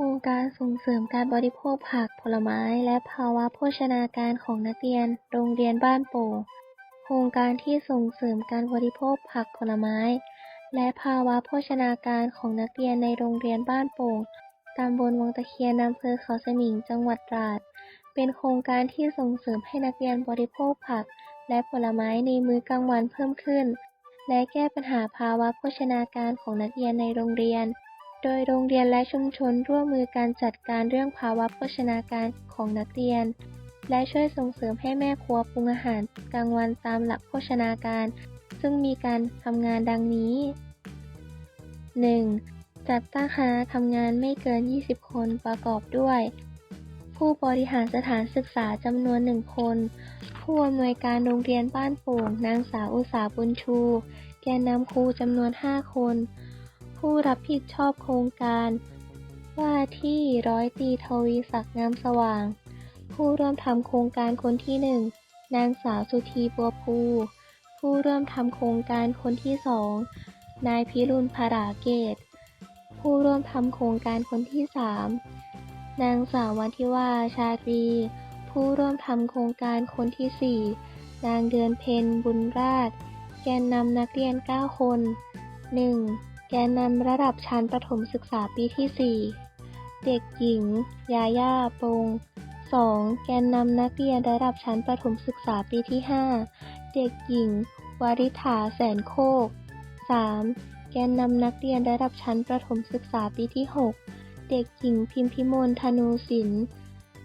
ครงการส่งเสริมการบริโภคผักผลไม้และภาวะโภชนาการของนักเรียน โรงเรียนบ้านโป่งโครงการที่ส่งเสริมการบริโภคผักผลไม้ และภาวะโภชนาการของนักเรียนในโรงเรียนบ้านโป่งตำบลวังตะเคียนอำเภอเขาสมิงจังหวัดตราด เป็นโครงการที่ส่งเสริมให้นักเรียนบริโภคผัก และผลไม้ในมื้อกลางวันเพิ่มขึ้น และแก้ปัญหาภาวะโภชนาการของนักเรียนในโรงเรียน โดยโรงเรียนและชุมชนร่วมมือการจัดการเรื่องภาวะโภชนาการของนักเรียน และช่วยส่งเสริมให้แม่ครัวปรุงอาหารกลางวันตามหลักโภชนาการ ซึ่งมีการทำงานดังนี้ 1. จัดตั้งคณะทำงานไม่เกิน 20 คนประกอบด้วย ผู้บริหารสถานศึกษาจำนวนหนึ่งคน ผู้อำนวยการโรงเรียนบ้านโป่งนางสาวอุษาบุญชู แกนนำครูจำนวน 5 คน ผู้รับผิดชอบโครงการ ว่าที่ร้อยตีทวีศักดิ์งามสว่าง ผู้ร่วมทำโครงการคนที่หนึ่งนางสาวสุธีบัวภูผู้ร่วมทำโครงการคนที่สองนายพิรุณภราเกต ผู้ร่วมทำโครงการคนที่สามนางสาววันทิวาชาตรี ผู้ร่วมทำโครงการคนที่สี่นางเดือนเพ็ญบุญราช แกนนำนักเรียน 9 คน 1. แกนนำระดับชั้นประถมศึกษาปีที่ 4 เด็กหญิง ยาย่าปง 2. แกนนำนักเรียนระดับชั้นประถมศึกษาปีที่ 5 เด็กหญิง วาริฐาแสนโคก 3. แกนนำนักเรียนระดับชั้นประถมศึกษาปีที่ 6 เด็กหญิงพิมพิมลธนูศิลป์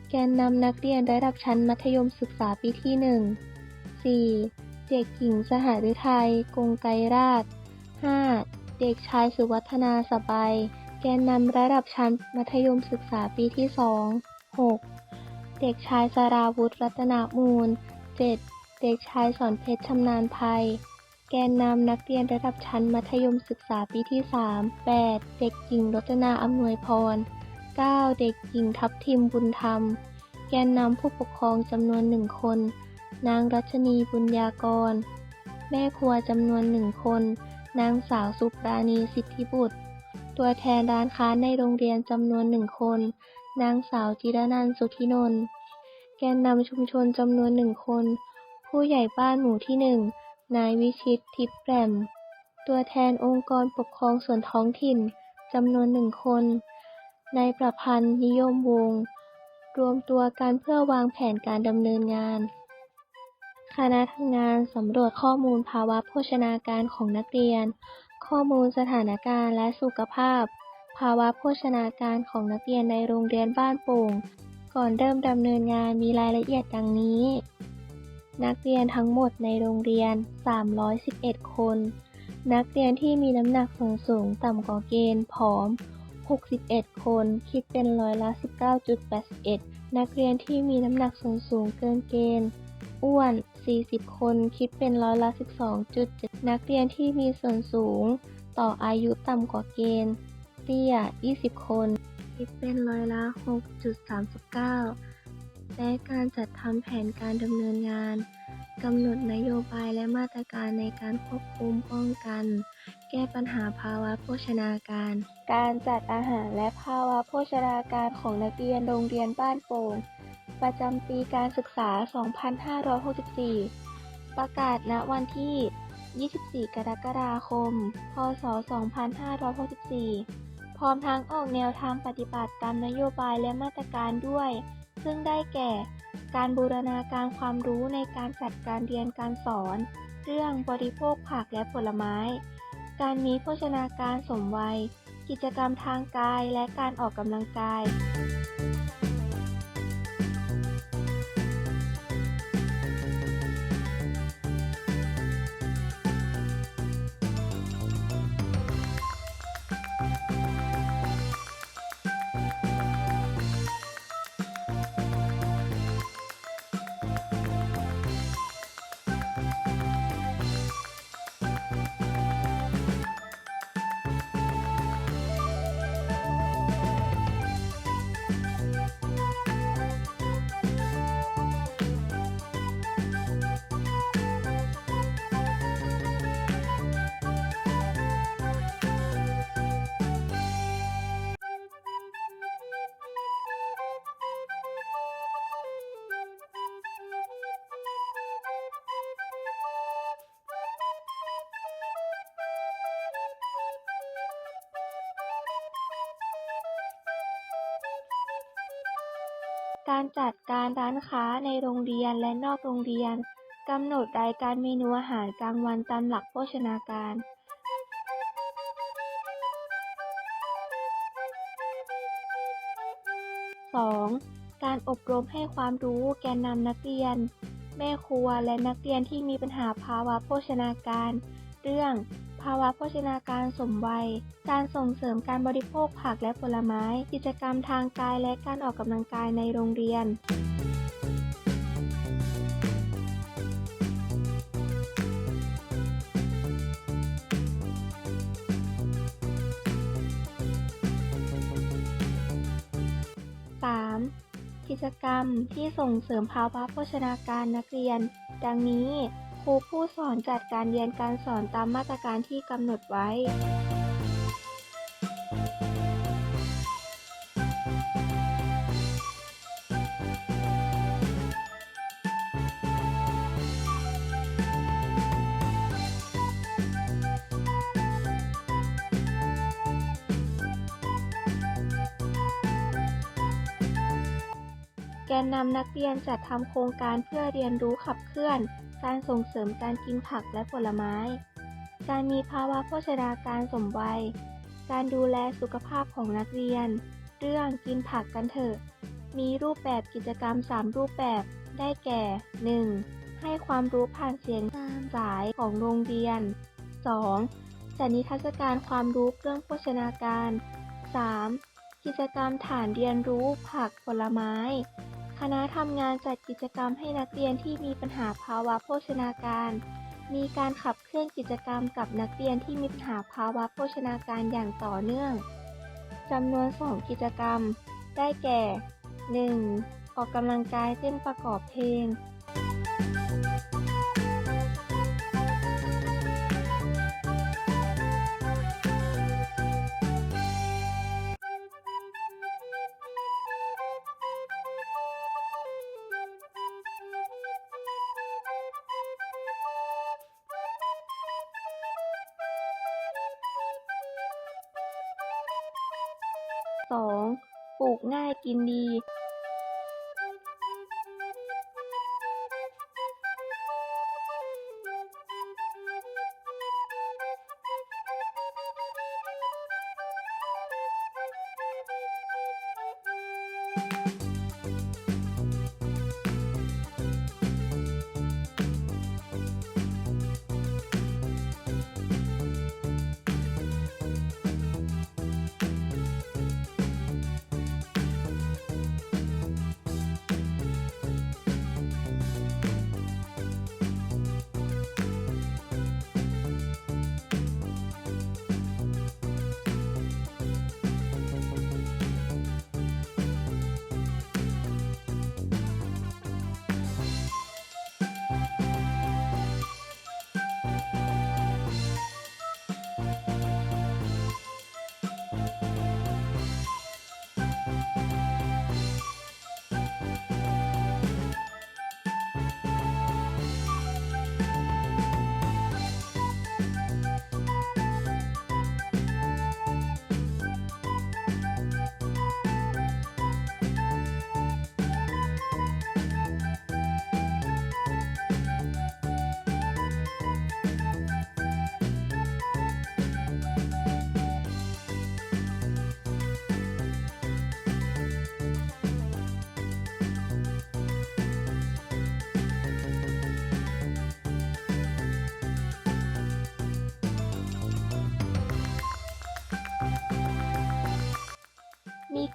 แกนนำนักเรียนระดับชั้นมัธยมศึกษาปีที่ 1 4. เด็กหญิงสหฤทัย กงไกรราช 5. เด็กชายสุวัฒนาสบาย แกนนำระดับชั้นมัธยมศึกษาปีที่ 2 6. เด็กชายสราวุธรัตนามูล 7. เด็กชายสอนเพชรชำนาญภัย แกนนำนักเรียนระดับชั้นมัธยมศึกษาปีที่ 3 8. เด็กหญิงรจนาอำนวยพร 9. เด็กหญิงทับทิมบุญธรรม แกนนำผู้ปกครองจำนวนหนึ่งคน นางรัชนีบุญญากร แม่ครัวจำนวนหนึ่งคน นางสาวสุปราณีสิทธิบุตร ตัวแทนร้านค้าในโรงเรียนจำนวนหนึ่งคน นางสาวจิรนันสุธินนท์ แกนนำชุมชนจำนวนหนึ่งคน ผู้ใหญ่บ้านหมู่ที่หนึ่ง นายวิชิตทิพย์แปมตัวแทนองค์กรปกครองส่วนท้องถิ่นจำนวนหนึ่งคน นายประพันธ์นิยมวงศ์ รวมตัวกันเพื่อวางแผนการดำเนินงาน คณะทำงานสำรวจข้อมูลภาวะโภชนาการของนักเรียน ข้อมูลสถานการณ์และสุขภาพ ภาวะโภชนาการของนักเรียนในโรงเรียนบ้านโป่ง ก่อนเริ่มดำเนินงานมีรายละเอียดดังนี้ นักเรียนทั้งหมดในโรงเรียน 311 คน นักเรียนที่มีน้ำหนักส่วนสูงต่ำกว่าเกณฑ์ผอม 61 คน คิดเป็นร้อยละ 19.81 นักเรียนที่มีน้ำหนักส่วนสูงเกินเกณฑ์ อ้วน 40 คน คิดเป็นร้อยละ 12.7 นักเรียนที่มีส่วนสูง ต่ออายุต่ำกว่าเกณฑ์ เตี้ย 20 คน คิดเป็นร้อยละ 6.39 และการจัดทำแผนการดำเนินงานกำหนดนโยบายและมาตรการในการควบคุมป้องกัน แก้ปัญหาภาวะโภชนาการ การจัดอาหารและภาวะโภชนาการของนักเรียนโรงเรียนบ้านโป่ง ประจำปีการศึกษา 2564 ประกาศณวันที่ 24 กรกฎาคม พศ 2564 พร้อมทั้งออกแนวทางปฏิบัติตามนโยบายและมาตรการด้วย ซึ่งได้แก่ การบูรณาการความรู้ในการจัดการเรียนการสอน เรื่องบริโภคผักและผลไม้ การมีโภชนาการสมวัย กิจกรรมทางกายและการออกกำลังกาย การจัดการร้านค้าในโรงเรียนและนอกโรงเรียนกำหนดรายการเมนูอาหารกลางวันตามหลักโภชนาการ 2. การอบรมให้ความรู้แกนนำนักเรียน แม่ครัวและนักเรียนที่มีปัญหาภาวะโภชนาการ เรื่อง ภาวะโภชนาการสมวัย การส่งเสริมการบริโภคผักและผลไม้ กิจกรรมทางกายและการออกกำลังกายในโรงเรียน 3. กิจกรรมที่ส่งเสริมภาวะโภชนาการนักเรียน ดังนี้ ครูผู้สอนจัดการเรียนการสอนตามมาตรการที่กำหนดไว้ กนนำนักเรียนจัดทำโครงการเพื่อเรียนรู้ขับเคลื่อน การส่งเสริมการกินผักและผลไม้ การมีภาวะโภชนาการสมวัย การดูแลสุขภาพของนักเรียน เรื่องกินผักกันเถอะ มีรูปแบบกิจกรรม 3 รูปแบบ ได้แก่ 1. ให้ความรู้ผ่านเสียงตามสายของโรงเรียน 2. จัดนิทรรศการความรู้เรื่องโภชนาการ 3. กิจกรรมฐานเรียนรู้ผักผลไม้ คณะทำงานจัดกิจกรรมให้นักเรียนที่มีปัญหาภาวะโภชนาการ มีการขับเคลื่อนกิจกรรมกับนักเรียนที่มีปัญหาภาวะโภชนาการอย่างต่อเนื่องจำนวน 2 กิจกรรม ได้แก่ 1. ออกกำลังกายเต้นประกอบเพลง 2. ปลูกง่ายกินดี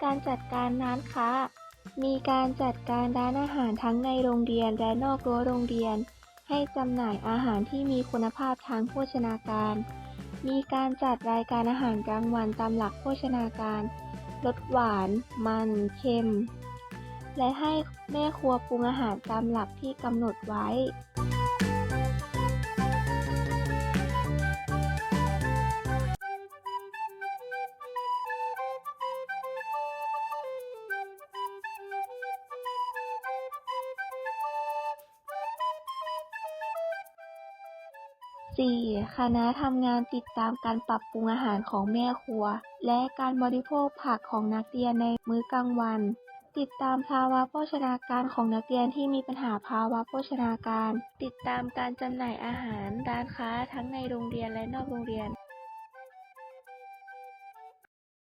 การจัดการร้านค้า มีการจัดการร้านอาหารทั้งในโรงเรียนและนอกรั้วโรงเรียน ให้จำหน่ายอาหารที่มีคุณภาพทางโภชนาการ มีการจัดรายการอาหารกลางวันตามหลักโภชนาการลดหวาน มัน เค็ม และให้แม่ครัวปรุงอาหารตามหลักที่กำหนดไว้ คณะทำงานติดตามการปรับปรุงอาหารของแม่ครัว และการบริโภคผักของนักเรียนในมื้อกลางวัน ติดตามภาวะโภชนาการของนักเรียนที่มีปัญหาภาวะโภชนาการ ติดตามการจำหน่ายอาหารร้านค้าทั้งในโรงเรียนและนอกโรงเรียน